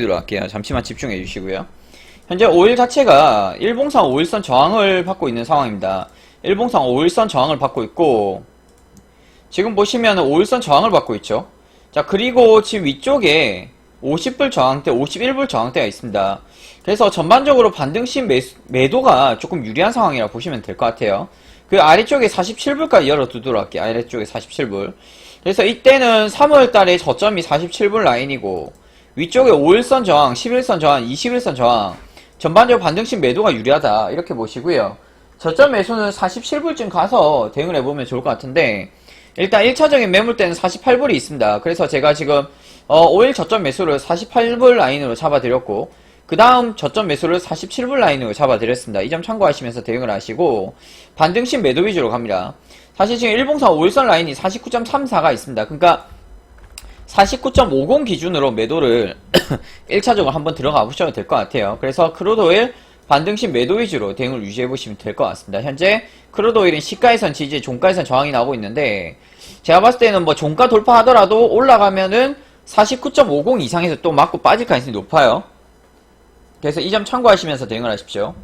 들어갈게요. 잠시만 집중해 주시고요. 현재 5일 자체가 일봉상 5일선 저항을 받고 있는 상황입니다. 일봉상 5일선 저항을 받고 있고 지금 보시면 5일선 저항을 받고 있죠. 자 그리고 지금 위쪽에 50불 저항대, 51불 저항대가 있습니다. 그래서 전반적으로 반등신 매, 매도가 조금 유리한 상황이라 보시면 될 것 같아요. 그 아래쪽에 47불까지 열어두도록 할게요. 아래쪽에 47불. 그래서 이때는 3월 달에 저점이 47불 라인이고 위쪽에 5일선 저항, 11선 저항, 21선 저항 전반적으로 반등식 매도가 유리하다 이렇게 보시고요. 저점 매수는 47불쯤 가서 대응을 해보면 좋을 것 같은데 일단 1차적인 매물대는 48불이 있습니다. 그래서 제가 지금 어, 5일 저점 매수를 48불 라인으로 잡아드렸고 그 다음 저점 매수를 47불 라인으로 잡아드렸습니다. 이 점 참고하시면서 대응을 하시고 반등식 매도 위주로 갑니다. 사실 지금 일봉상 5일선 라인이 49.34가 있습니다. 그러니까 49.50 기준으로 매도를 1차적으로 한번 들어가 보셔도 될 것 같아요. 그래서 크루드오일 반등식 매도 위주로 대응을 유지해 보시면 될 것 같습니다. 현재 크루드오일은 시가에선 지지, 종가에선 저항이 나오고 있는데 제가 봤을 때는 뭐 종가 돌파하더라도 올라가면은 49.50 이상에서 또 맞고 빠질 가능성이 높아요. 그래서 이 점 참고하시면서 대응을 하십시오.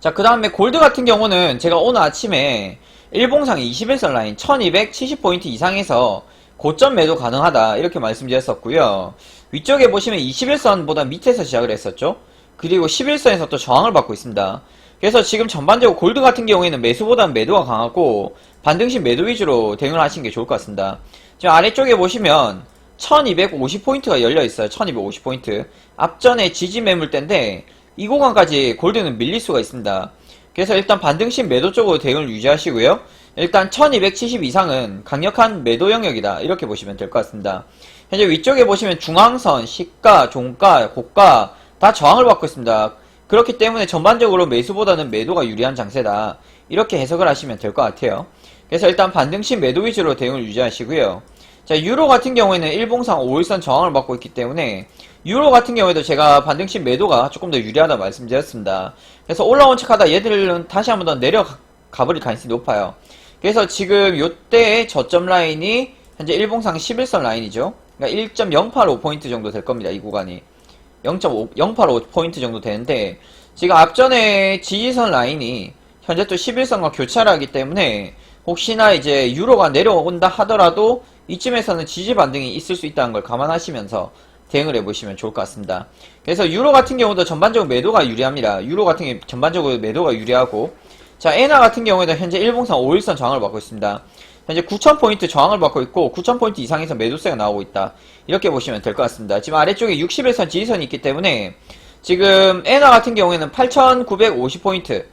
자, 그 다음에 골드 같은 경우는 제가 오늘 아침에 일봉상 21선 라인 1270포인트 이상에서 고점 매도 가능하다 이렇게 말씀드렸었고요. 위쪽에 보시면 21선보다 밑에서 시작을 했었죠. 그리고 11선에서 또 저항을 받고 있습니다. 그래서 지금 전반적으로 골드 같은 경우에는 매수보다는 매도가 강하고 반등식 매도 위주로 대응을 하시는 게 좋을 것 같습니다. 지금 아래쪽에 보시면 1250포인트가 열려 있어요. 1250포인트. 앞전에 지지 매물대인데 이 구간까지 골드는 밀릴 수가 있습니다. 그래서 일단 반등식 매도 쪽으로 대응을 유지하시고요. 일단 1270 이상은 강력한 매도 영역이다. 이렇게 보시면 될 것 같습니다. 현재 위쪽에 보시면 중앙선, 시가, 종가, 고가 다 저항을 받고 있습니다. 그렇기 때문에 전반적으로 매수보다는 매도가 유리한 장세다. 이렇게 해석을 하시면 될 것 같아요. 그래서 일단 반등식 매도 위주로 대응을 유지하시고요. 자, 유로 같은 경우에는 일봉상 5일선 저항을 받고 있기 때문에 유로 같은 경우에도 제가 반등식 매도가 조금 더 유리하다 말씀드렸습니다. 그래서 올라온 척 하다 얘들은 다시 한번 더 내려가 버릴 가능성이 높아요. 그래서 지금 요때의 저점 라인이 현재 일봉상 11선 라인이죠. 그러니까 1.085포인트 정도 될 겁니다. 이 구간이. 0.085포인트 정도 되는데 지금 앞전에 지지선 라인이 현재 또 11선과 교차를 하기 때문에 혹시나 이제 유로가 내려온다 하더라도 이쯤에서는 지지 반등이 있을 수 있다는 걸 감안하시면서 대응을 해보시면 좋을 것 같습니다. 그래서 유로 같은 경우도 전반적으로 매도가 유리합니다. 유로 같은 경우 전반적으로 매도가 유리하고 자 에나 같은 경우에도 현재 일봉상 5일선 저항을 받고 있습니다. 현재 9,000포인트 저항을 받고 있고 9,000포인트 이상에서 매도세가 나오고 있다. 이렇게 보시면 될 것 같습니다. 지금 아래쪽에 60일선 지지선이 있기 때문에 지금 에나 같은 경우에는 8,950포인트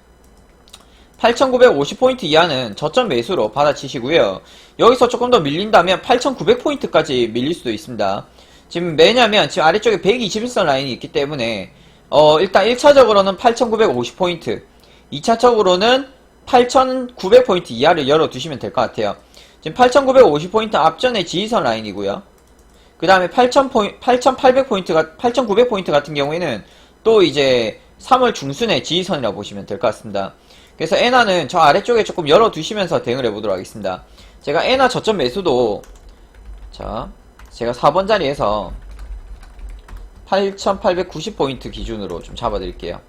8,950포인트 이하는 저점 매수로 받아치시고요. 여기서 조금 더 밀린다면 8,900포인트까지 밀릴 수도 있습니다. 지금 왜냐면 지금 아래쪽에 121선 라인이 있기 때문에 어 일단 1차적으로는 8,950포인트 2차적으로는 8,900포인트 이하를 열어두시면 될 것 같아요. 지금 8,950포인트 앞전에 지지선 라인이고요. 그 다음에 8,800포인트가 8,900포인트 같은 경우에는 또 이제 3월 중순에 지지선이라고 보시면 될 것 같습니다. 그래서 에나는 저 아래쪽에 조금 열어두시면서 대응을 해보도록 하겠습니다. 제가 에나 저점 매수도 자 제가 4번 자리에서 8,890포인트 기준으로 좀 잡아드릴게요.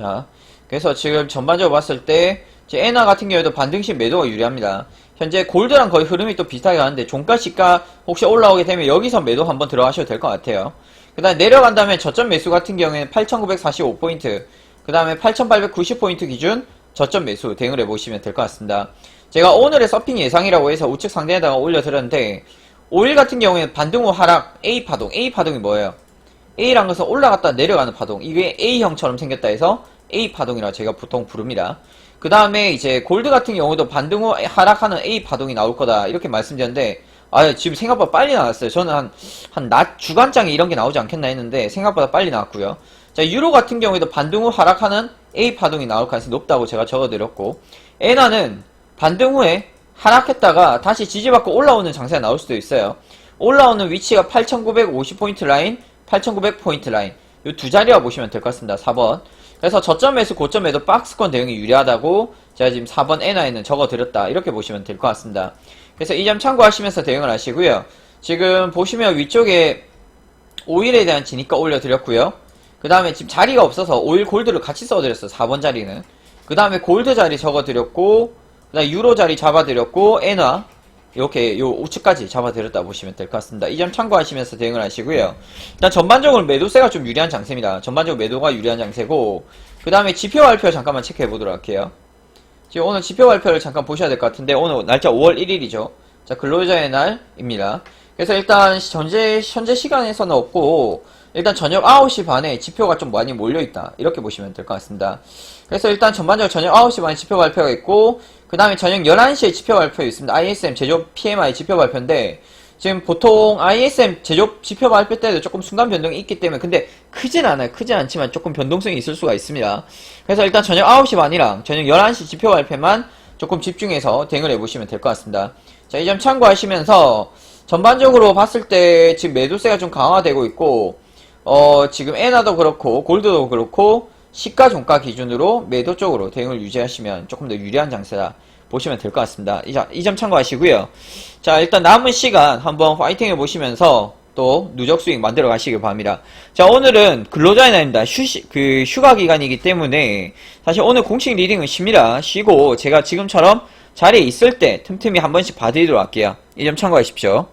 자, 그래서 지금 전반적으로 봤을 때, 에나 같은 경우에도 반등식 매도가 유리합니다. 현재 골드랑 거의 흐름이 또 비슷하게 가는데, 종가 시가 혹시 올라오게 되면 여기서 매도 한번 들어가셔도 될 것 같아요. 그 다음에 내려간다면 저점 매수 같은 경우에는 8,945포인트, 그 다음에 8,890포인트 기준 저점 매수 대응을 해보시면 될 것 같습니다. 제가 오늘의 서핑 예상이라고 해서 우측 상단에다가 올려드렸는데, 5일 같은 경우에는 반등 후 하락 A 파동, A 파동이 뭐예요? A란 것은 올라갔다 내려가는 파동. 이게 A형처럼 생겼다 해서 A 파동이라 제가 보통 부릅니다. 그 다음에 이제 골드 같은 경우도 반등 후 하락하는 A 파동이 나올 거다. 이렇게 말씀드렸는데, 아, 지금 생각보다 빨리 나왔어요. 저는 한, 한 낮, 주간장에 이런 게 나오지 않겠나 했는데, 생각보다 빨리 나왔고요. 자, 유로 같은 경우에도 반등 후 하락하는 A 파동이 나올 가능성이 높다고 제가 적어드렸고, 에나는 반등 후에 하락했다가 다시 지지받고 올라오는 장세가 나올 수도 있어요. 올라오는 위치가 8,950포인트 라인, 8,900포인트 라인 이 두 자리라 보시면 될 것 같습니다. 4번. 그래서 저점 매수, 고점 매도 박스권 대응이 유리하다고 제가 지금 4번 N화에는 적어드렸다. 이렇게 보시면 될 것 같습니다. 그래서 이 점 참고하시면서 대응을 하시고요. 지금 보시면 위쪽에 오일에 대한 진입가 올려드렸고요. 그 다음에 지금 자리가 없어서 오일 골드를 같이 써드렸어요. 4번 자리는. 그 다음에 골드 자리 적어드렸고, 그 다음에 유로 자리 잡아드렸고, 엔화, 이렇게 요 우측까지 잡아드렸다 보시면 될 것 같습니다. 이 점 참고하시면서 대응을 하시고요. 일단 전반적으로 매도세가 좀 유리한 장세입니다. 전반적으로 매도가 유리한 장세고, 그 다음에 지표 발표 잠깐만 체크해 보도록 할게요. 지금 오늘 지표 발표를 잠깐 보셔야 될 것 같은데, 오늘 날짜 5월 1일이죠. 자, 근로자의 날입니다. 그래서 일단 현재, 현재 시간에서는 없고, 일단 저녁 9시 반에 지표가 좀 많이 몰려있다. 이렇게 보시면 될 것 같습니다. 그래서 일단 전반적으로 저녁 9시 반에 지표 발표가 있고, 그 다음에 저녁 11시에 지표 발표 있습니다. ISM 제조업 PMI 지표 발표인데, 지금 보통 ISM 제조업 지표 발표 때도 조금 순간 변동이 있기 때문에, 근데 크진 않아요. 크진 않지만 조금 변동성이 있을 수가 있습니다. 그래서 일단 저녁 9시 반이랑 저녁 11시 지표 발표만 조금 집중해서 대응을 해보시면 될 것 같습니다. 자, 이 점 참고하시면서, 전반적으로 봤을 때 지금 매도세가 좀 강화되고 있고, 어, 지금 에나도 그렇고, 골드도 그렇고, 시가 종가 기준으로 매도 쪽으로 대응을 유지하시면 조금 더 유리한 장세다 보시면 될 것 같습니다. 이 점, 이점 참고하시고요. 자, 일단 남은 시간 한번 파이팅 해보시면서 또 누적 수익 만들어 가시길 바랍니다. 자, 오늘은 근로자의 날입니다. 휴시, 그, 휴가 기간이기 때문에 사실 오늘 공식 리딩은 쉽니다. 쉬고 제가 지금처럼 자리에 있을 때 틈틈이 한 번씩 봐드리도록 할게요. 이 점 참고하십시오.